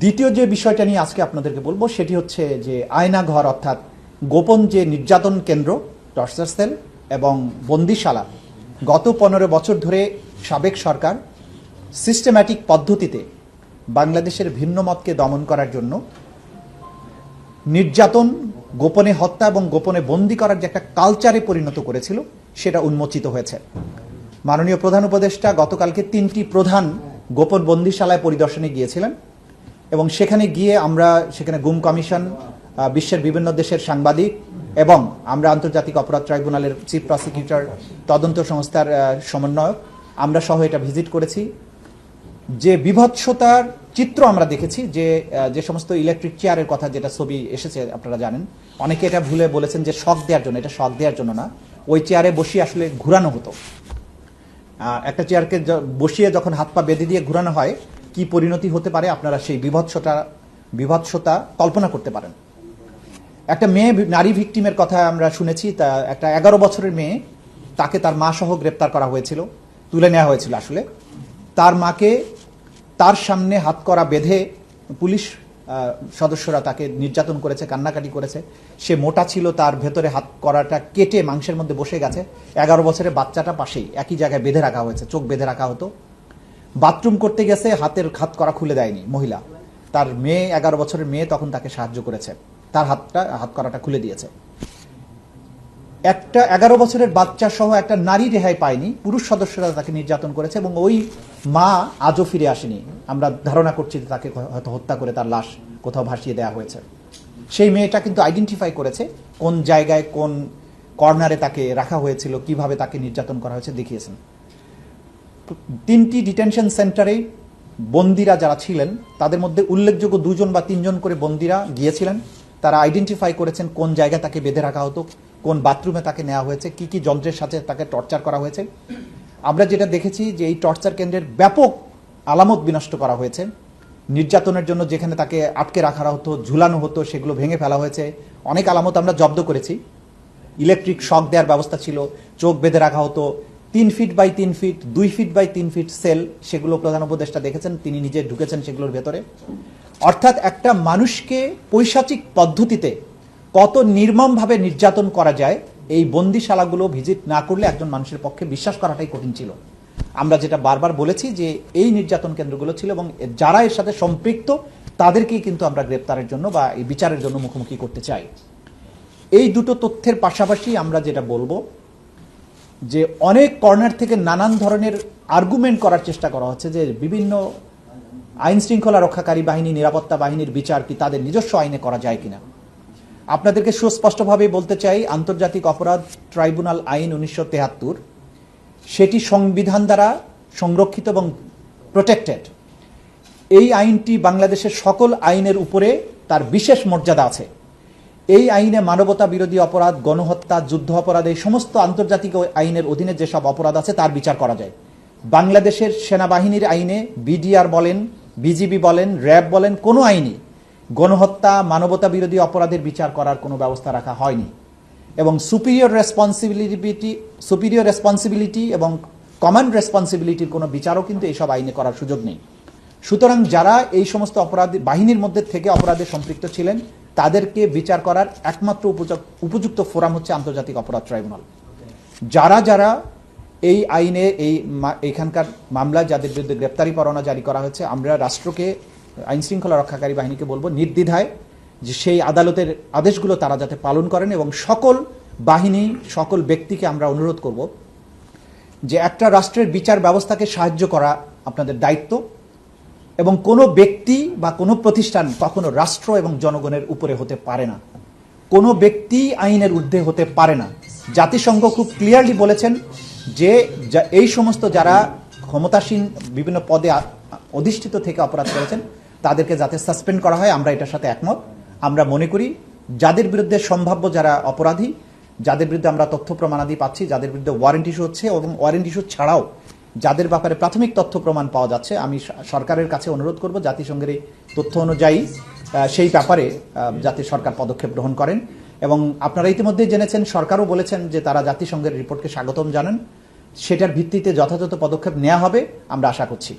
দ্বিতীয় যে বিষয়টা নিয়ে আজকে আপনাদেরকে বলব, সেটি হচ্ছে যে আয়না ঘর অর্থাৎ গোপন যে নির্যাতন কেন্দ্র, টর্চার সেল এবং বন্দিশালা, গত পনেরো বছর ধরে সাবেক সরকার সিস্টেম্যাটিক পদ্ধতিতে বাংলাদেশের ভিন্ন মতকে দমন করার জন্য নির্যাতন, গোপনে হত্যা এবং গোপনে বন্দি করার যে একটা কালচারে পরিণত করেছিল, সেটা উন্মোচিত হয়েছে। মাননীয় প্রধান উপদেষ্টা গতকালকে তিনটি প্রধান গোপন বন্দিশালায় পরিদর্শনে গিয়েছিলেন। এবং সেখানে গিয়ে আমরা সেখানে গুম কমিশন বিশ্বের বিভিন্ন দেশের সাংবাদিক এবং আমরা আন্তর্জাতিক অপরাধ ট্রাইব্যুনালের চিফ প্রসিকিউটর, তদন্ত সংস্থার সমন্বয়ক, আমরা সহ এটা ভিজিট করেছি। যে বিভৎসতার চিত্র আমরা দেখেছি, যে যে সমস্ত ইলেকট্রিক চেয়ারের কথা যেটা ছবি এসেছে, আপনারা জানেন। অনেকে এটা ভুলে বলেছেন যে শখ দেওয়ার জন্য, এটা শখ দেওয়ার জন্য না। ওই চেয়ারে বসিয়ে আসলে ঘুরানো হতো। একটা চেয়ারকে বসিয়ে যখন হাত পা বেঁধে দিয়ে ঘুরানো হয় কি পরিণতি হতে পারে আপনারা সেই বিভৎসতা বিভৎসতা কল্পনা করতে পারেন। একটা মেয়ে নারী ভিকটিমের কথা আমরা শুনেছি, তা একটা এগারো বছরের মেয়ে, তাকে তার মা সহ গ্রেপ্তার করা হয়েছিল, তুলে নেওয়া হয়েছিল আসলে। তার মাকে তার সামনে হাত করা বেঁধে পুলিশ সদস্যরা তাকে নির্যাতন করেছে, কান্নাকাটি করেছে। সে মোটা ছিল, তার ভেতরে হাত করাটা কেটে মাংসের মধ্যে বসে গেছে। এগারো বছরের বাচ্চাটা পাশেই, একই জায়গায় বেঁধে রাখা হয়েছে, চোখ বেঁধে রাখা হতো। বাথরুম করতে গেছে, হাতের হাত করা খুলে দেয়নি মহিলা। তার মেয়ে, এগারো বছরের মেয়ে তখন তাকে সাহায্য করেছে। তার হাতটা, হাত করাটা খুলে দিয়েছে। একটা এগারো বছরের বাচ্চা সহ একটা নারী রেহাই পায়নি। পুরুষ সদস্যরা তাকে নির্যাতন করেছে এবং ওই মা আজও ফিরে আসেনি। আমরা ধারণা করছি যে তাকে হয়তো হত্যা করে তার লাশ কোথাও ভাসিয়ে দেওয়া হয়েছে। সেই মেয়েটা কিন্তু আইডেন্টিফাই করেছে, কোন জায়গায় কোন কর্নারে তাকে রাখা হয়েছিল, কীভাবে তাকে নির্যাতন করা হয়েছে দেখিয়েছেন। তিনটি ডিটেনশন সেন্টারে বন্দিরা যারা ছিলেন, তাদের মধ্যে উল্লেখযোগ্য দুজন বা তিনজন করে বন্দিরা গিয়েছিলেন। তারা আইডেন্টিফাই করেছেন কোন জায়গায় তাকে বেঁধে রাখা হতো, কোন বাথরুমে তাকে নেওয়া হয়েছে, কি কি যন্ত্রের সাথে তাকে টর্চার করা হয়েছে। আমরা যেটা দেখেছি যে এই টর্চার কেন্দ্রের ব্যাপক আলামত বিনষ্ট করা হয়েছে। নির্যাতনের জন্য যেখানে তাকে আটকে রাখা হতো, ঝুলানো হতো, সেগুলো ভেঙে ফেলা হয়েছে। অনেক আলামত আমরা জব্দ করেছি। ইলেকট্রিক শক দেওয়ার ব্যবস্থা ছিল, চোখ বেঁধে রাখা হতো তিন ফিট বাই তিন ফিট দুই ফিট বাই তিন ফিট সেল সেগুলো প্রধান উপদেষ্টা দেখেছেন, তিনি নিজে ঢুকেছেন সেগুলোর ভেতরে। অর্থাৎ একটা মানুষকে পৈশাচিক পদ্ধতিতে কত নির্মমভাবে নির্যাতন করা যায়, এই বন্দিশালাগুলো ভিজিট না করলে একজন মানুষের পক্ষে বিশ্বাস করাটাই কঠিন ছিল। আমরা যেটা বারবার বলেছি যে এই নির্যাতন কেন্দ্রগুলো ছিল এবং যারা এর সাথে সম্পৃক্ত, তাদেরকেই কিন্তু আমরা গ্রেপ্তারের জন্য বা এই বিচারের জন্য মুখোমুখি করতে চাই। এই দুটো তথ্যের পাশাপাশি আমরা যেটা বলব যে অনেক কর্নার থেকে নানান ধরনের আর্গুমেন্ট করার চেষ্টা করা হচ্ছে যে বিভিন্ন আইন শৃঙ্খলা রক্ষাকারী বাহিনী, নিরাপত্তা বাহিনীর বিচার কি তাদের নিজস্ব আইনে করা যায় কিনা? আপনাদেরকে সুস্পষ্টভাবে বলতে চাই, আন্তর্জাতিক অপরাধ ট্রাইব্যুনাল আইন উনিশশো তেহাত্তর, সেটি সংবিধান দ্বারা সংরক্ষিত এবং প্রোটেক্টেড এই আইনটি বাংলাদেশের সকল আইনের উপরে তার বিশেষ মর্যাদা আছে। এই আইনে মানবতা বিরোধী অপরাধ, গণহত্যা, যুদ্ধ অপরাধ, এই সমস্ত আন্তর্জাতিক আইনের অধীনে যেসব অপরাধ আছে, তার বিচার করা যায়। বাংলাদেশের সেনাবাহিনীর আইনে বিডিআর বলেন, বিজিবি বলেন, র্যাব বলেন, কোনো আইনে গণহত্যা মানবতা বিরোধী অপরাধের বিচার করার কোনো ব্যবস্থা রাখা হয়নি। এবং সুপিরিয়র রেসপন্সিবিলিটি সুপিরিয়র রেসপন্সিবিলিটি এবং কমন রেসপন্সিবিলিটির কোনো বিচারও কিন্তু এইসব আইনে করার সুযোগ নেই। সুতরাং যারা এই সমস্ত অপরাধ বাহিনীর মধ্যে থেকে অপরাধে সম্পৃক্ত ছিলেন তাদেরকে বিচার করার একমাত্র উপযুক্ত ফোরাম হচ্ছে আন্তর্জাতিক অপরাধ ট্রাইব্যুনাল। যারা যারা এই আইনে এই এখানকার মামলায় যাদের বিরুদ্ধে গ্রেপ্তারি পরোয়ানা জারি করা হয়েছে, আমরা রাষ্ট্রকে আইন শৃঙ্খলা রক্ষাকারী বাহিনীকে বলব নির্দ্বিধায় যে সেই আদালতের আদেশগুলো তারা যাতে পালন করেন এবং সকল বাহিনী, সকল ব্যক্তিকে আমরা অনুরোধ করব যে একটা রাষ্ট্রের বিচার ব্যবস্থাকে সাহায্য করা আপনাদের দায়িত্ব। এবং কোনো ব্যক্তি বা কোনো প্রতিষ্ঠান কখনো রাষ্ট্র এবং জনগণের উপরে হতে পারে না। কোনো ব্যক্তি আইনের ঊর্ধ্বে হতে পারে না। জাতিসংঘ খুব ক্লিয়ারলি বলেছেন যে এই সমস্ত যারা ক্ষমতাসীন বিভিন্ন পদে অধিষ্ঠিত থেকে অপরাধ করেছেন, তাদেরকে যাতে সাসপেন্ড করা হয়, আমরা এটার সাথে একমত। আমরা মনে করি যাদের বিরুদ্ধে সম্ভাব্য যারা অপরাধী, যাদের বিরুদ্ধে আমরা তথ্য প্রমাণাদি পাচ্ছি, যাদের বিরুদ্ধে ওয়ারেন্ট ইস্যু হচ্ছে এবং ওয়ারেন্ট ইস্যু ছাড়াও যাদের ব্যাপারে প্রাথমিক তথ্য প্রমাণ পাওয়া যাচ্ছে, আমি সরকারের কাছে অনুরোধ করব জাতিসংঘের এই তথ্য অনুযায়ী সেই ব্যাপারে জাতীয় যাতে সরকার পদক্ষেপ গ্রহণ করেন। এবং আপনারা ইতিমধ্যেই জেনেছেন, সরকারও বলেছেন যে তারা জাতিসংঘের রিপোর্টকে স্বাগতম জানান। সেটার ভিত্তিতে যথাযথ পদক্ষেপ নেওয়া হবে, আমরা আশা করছি।